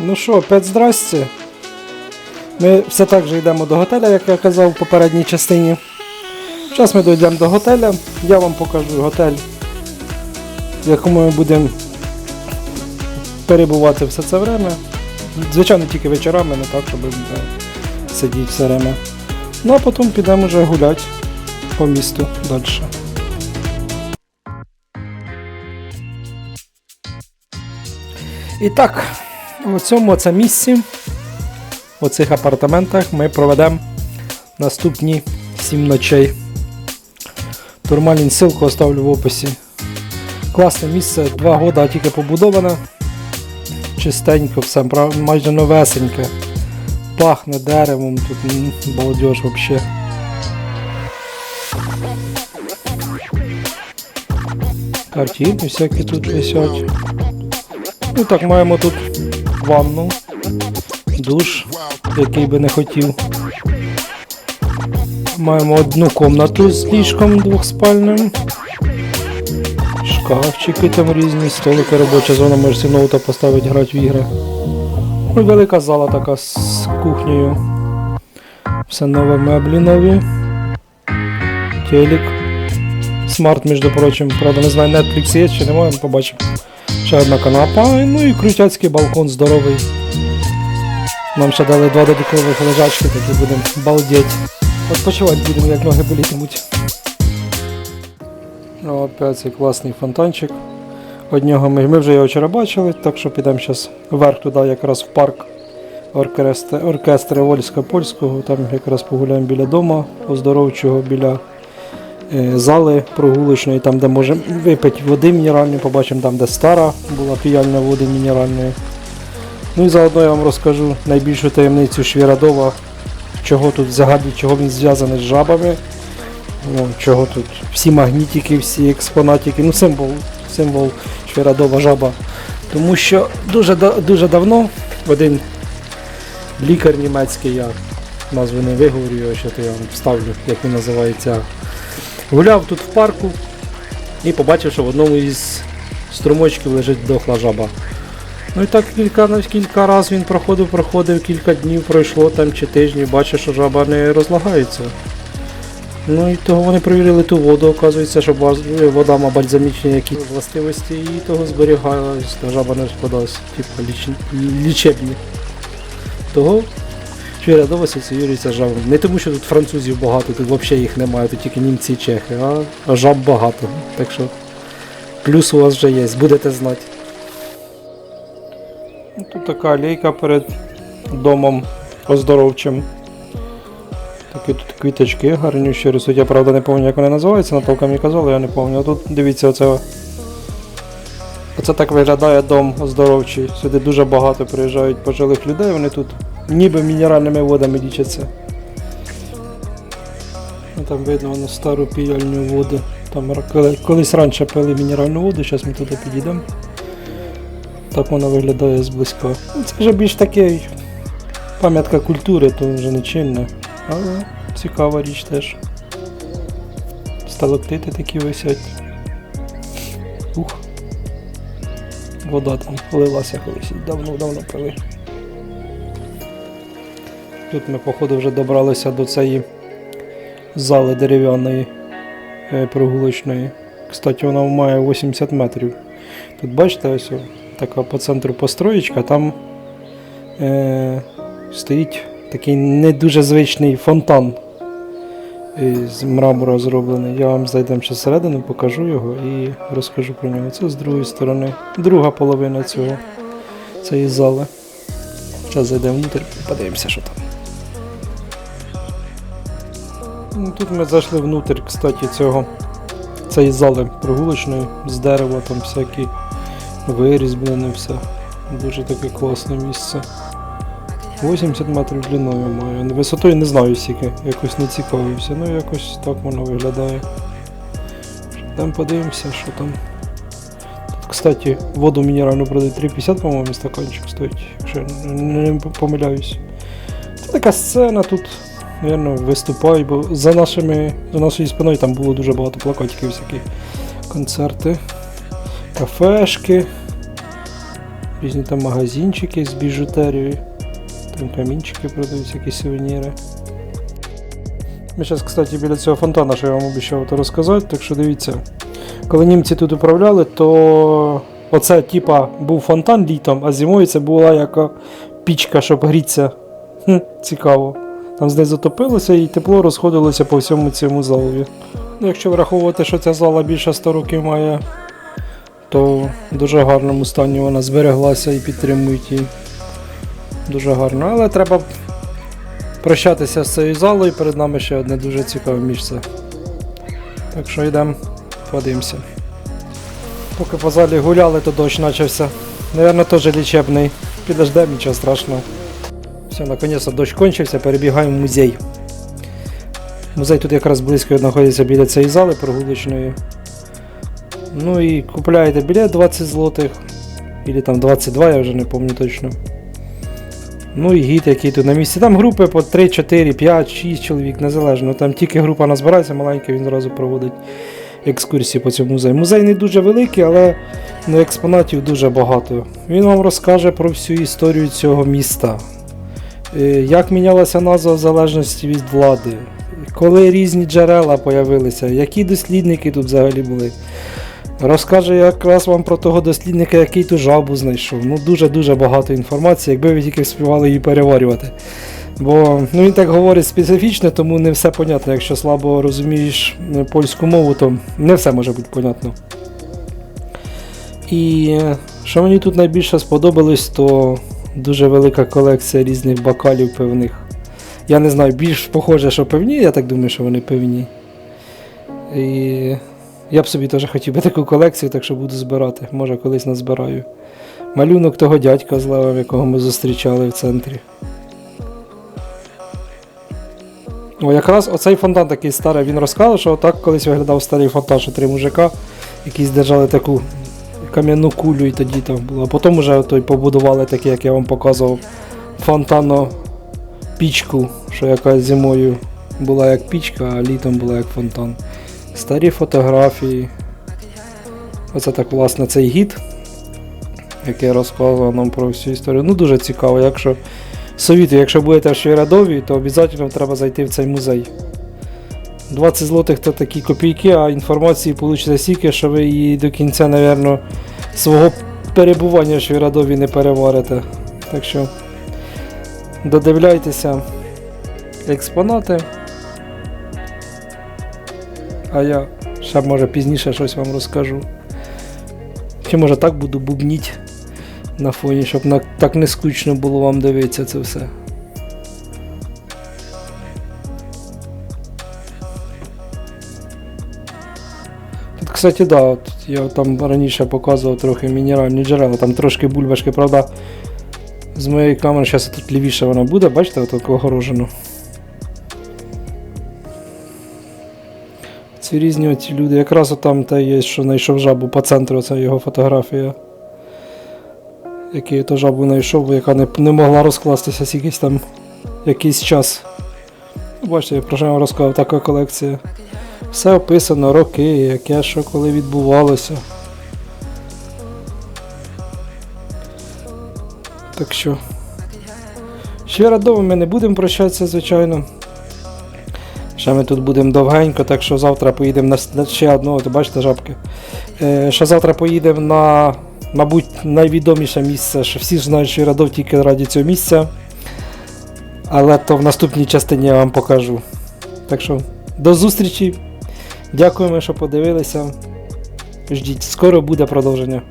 Ну що, опять здрасте. Ми все так же йдемо до готеля, як я казав в попередній частині. Зараз ми дійдемо до готеля, я вам покажу готель, в якому ми будемо перебувати все це время. Звичайно, тільки вечорами, не так, щоб е, сидіти все время. Ну а потім підемо вже гуляти по місту далі. І так, у цьому це місці, у цих апартаментах ми проведемо наступні 7 ночей. Турмалін ссылку оставлю в описі. Класне місце, 2 роки тільки побудоване. Чистенько, все майже новесеньке. Пахне деревом, тут балдеж взагалі. Картини всякі тут висять. Ну так, маємо тут ванну, душ, який би не хотів. Маємо одну комнату з ліжком двохспальним. Шкафчики там різні, столики, робоча зона, можеш всі ноута поставити, грати в ігри. Ну, велика зала така з кухнею. Все нове меблі нові. Телек. Смарт, між прочим, правда, не знаю, Netflix є чи немає, побачимо. Ще одна канапа, ну і крутяцький балкон здоровий. Нам ще дали два додаткових лежачки, такі будемо балдеть. Відпочивати будемо, як ноги болітимуть. Опять цей класний фонтанчик. Одного ми, ми вже його вчора бачили, так що підемо зараз вверх туди, якраз в парк оркестр, Вольська Польського. Там якраз погуляємо біля дому оздоровчого, біля зали прогулочної, там, де можемо випити води мінеральної, побачимо там, де стара була піяльня води мінеральної. Ну і заодно я вам розкажу найбільшу таємницю Швірадова, чого тут взагалі, чого він зв'язаний з жабами. Ну, чого тут всі магнітики, всі експонатики, ну символ, символ Швірадова жаба. Тому що дуже, дуже давно один лікар німецький, я назву не виговорю що то я вам вставлю, як він називається. Гуляв тут в парку і побачив, що в одному із струмочків лежить дохла жаба. Ну і так кілька, кілька разів він проходив, проходив, кілька днів пройшло там чи тижнів, бачив, що жаба не розлагається. Ну і того вони перевірили ту воду, оказується, що вода має бальзамічні які властивості і того зберігалась, жаба не розпадалася, типу ліч... лічебні. Того Швірядов асоціюється з жабами. Не тому, що тут французів багато, тут взагалі їх немає, тут тільки німці і чехи, а, жаб багато. Так що плюс у вас вже є, будете знати. Тут така алейка перед домом оздоровчим. Такі тут квіточки гарнющі рисують. Я правда не пам'ятаю, як вони називаються, Наталка мені казала, я не пам'ятаю. Тут дивіться, оце. Оце так виглядає дом оздоровчий. Сюди дуже багато приїжджають пожилих людей, вони тут ніби мінеральними водами лічаться. Ну, Там видно воно стару піяльну воду. Там колись раніше пили мінеральну воду, зараз ми туди підійдемо. Так воно виглядає зблизька. Ну, Це вже більш такий пам'ятка культури, то вже не чинне. Але цікава річ теж. Сталактити такі висять. Ух. Вода там лилася колись давно-давно пили. Тут ми, походу, вже добралися до цієї зали дерев'яної е, прогулочної. Кстати, вона має 80 метрів. Тут бачите, ось така по центру построєчка, там е, стоїть такий не дуже звичний фонтан е, з мрамора зроблений. Я вам зайдемо ще всередину, покажу його і розкажу про нього. Це з другої сторони, друга половина цього цієї зали. Зараз зайдемо внутрь, подивимося, що там. Тут ми зайшли внутрь, кстати, цього цієї зали прогулочної з дерева, там всякі вирізблені все. Дуже таке класне місце. 80 метрів длиною має. Висотою не знаю скільки, якось не цікавився. Ну якось так воно виглядає. Там подивимося, що там. Тут, кстати, воду мінеральну продають 3,50, по-моєму, стаканчик стоїть, якщо не помиляюсь. Це така сцена тут, мабуть, виступають, бо за нашими, за нашою спиною там було дуже багато плакатиків, всякі концерти, кафешки. різні там магазинчики з біжутерією. Там камінчики продаються, якісь сувеніри. Ми зараз, кстати, біля цього фонтана, що я вам обіцяв то розказати, так що дивіться. Коли німці тут управляли, то оце типа був фонтан літом, а зимою це була яка пічка, щоб грітися. Хм, цікаво. Там знизу топилося і тепло розходилося по всьому цьому залові. Якщо враховувати, що ця зала більше 100 років має, то в дуже гарному стані вона збереглася і підтримують її. Дуже гарно. Але треба прощатися з цією залою, перед нами ще одне дуже цікаве місце. Так що йдемо, подивимося. Поки по залі гуляли, то дощ почався. Наверно, теж лічебний. Підождемо, нічого страшного. Все, наконец-то дощ кончився, перебігаємо в музей. Музей тут якраз близько знаходиться біля цієї зали прогулочної. Ну і купляєте білет 20 злотих. Или там 22, я вже не пам'ятаю точно. Ну і гід, який тут на місці. Там групи по 3, 4, 5, 6 чоловік, незалежно. Там тільки група назбирається маленька, він зразу проводить екскурсії по цьому музею. Музей не дуже великий, але експонатів дуже багато. Він вам розкаже про всю історію цього міста. Е, Як мінялася назва в залежності від влади, коли різні джерела появилися, які дослідники тут взагалі були. Розкаже якраз вам про того дослідника, який ту жабу знайшов. Ну дуже-дуже багато інформації, якби ви тільки співали її переварювати. Бо ну, він так говорить специфічно, тому не все понятно. Якщо слабо розумієш е, польську мову, то не все може бути понятно. І е, що мені тут найбільше сподобалось, то дуже велика колекція різних бокалів пивних. Я не знаю, більш похоже, що пивні, я так думаю, що вони пивні. І я б собі теж хотів би таку колекцію, так що буду збирати. Може колись назбираю. Малюнок того дядька з левом, якого ми зустрічали в центрі. О, якраз оцей фонтан такий старий, він розказав, що отак колись виглядав старий фонтан, що три мужика, які держали таку кам'яну кулю і тоді там було. А потім вже той побудували такий, як я вам показував, фонтанно пічку, що яка зимою була як пічка, а літом була як фонтан. Старі фотографії. Оце так, власне, цей гід, який розказував нам про всю історію. Ну, дуже цікаво. Якщо совітую, якщо будете в Швейрадові, то обов'язково треба зайти в цей музей. 20 злотих то такі копійки, а інформації получите стільки, що ви її до кінця, напевно, свого перебування в Швейрадові не переварите. Так що додивляйтеся експонати. А я ще може пізніше щось вам розкажу. Чи може так буду бубніть на фоні, щоб так не скучно було вам дивитися це все. Кстати, да, от я там раніше показував трохи мінеральні джерела, там трошки бульбашки, правда. З моєї камери зараз тут лівіше вона буде, бачите, отак огорожено. Ці різні оці люди. Якраз там те є, що знайшов жабу по центру, це його фотографія. Який то жабу знайшов, яка не, не могла розкластися скількись там якийсь час. Бачите, я про що я розказав, така колекція. Все описано, роки, яке що коли відбувалося. Так що. Ще радово ми не будемо прощатися, звичайно. Ще ми тут будемо довгенько, так що завтра поїдемо на, ще одного, то бачите жабки. Е, ще завтра поїдемо на, мабуть, найвідоміше місце, що всі знають, що Радов тільки раді цього місця. Але то в наступній частині я вам покажу. Так що, до зустрічі. Дякуємо, що подивилися. Ждіть, скоро буде продовження.